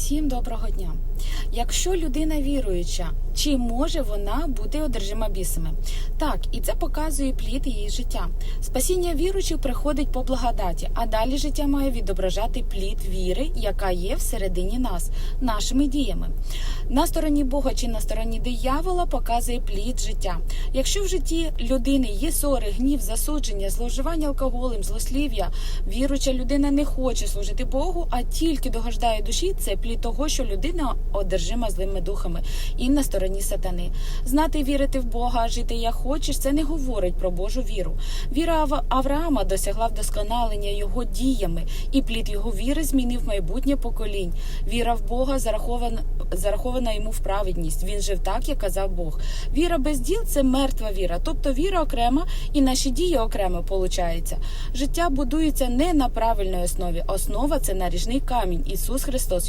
Всім доброго дня. Якщо людина віруюча, чи може вона бути одержима бісами? Так, і це показує плід її життя. Спасіння віруючих приходить по благодаті, а далі життя має відображати плід віри, яка є всередині нас, нашими діями. На стороні Бога чи на стороні диявола показує плід життя. Якщо в житті людини є ссори, гнів, засудження, зловживання алкоголем, злослів'я, віруюча людина не хоче служити Богу, а тільки догождає душі, це плід того, що людина одержима злими духами і на стороні сатани. Знати вірити в Бога, жити як хочеш, це не говорить про Божу віру. Віра Авраама досягла вдосконалення його діями, і плід його віри змінив майбутнє поколінь. Віра в Бога зарахована, зарахована йому в праведність. Він жив так, як казав Бог. Віра без діл це мертва віра, тобто віра окрема і наші дії окремо получається. Життя будується не на правильній основі. Основа це наріжний камінь Ісус Христос.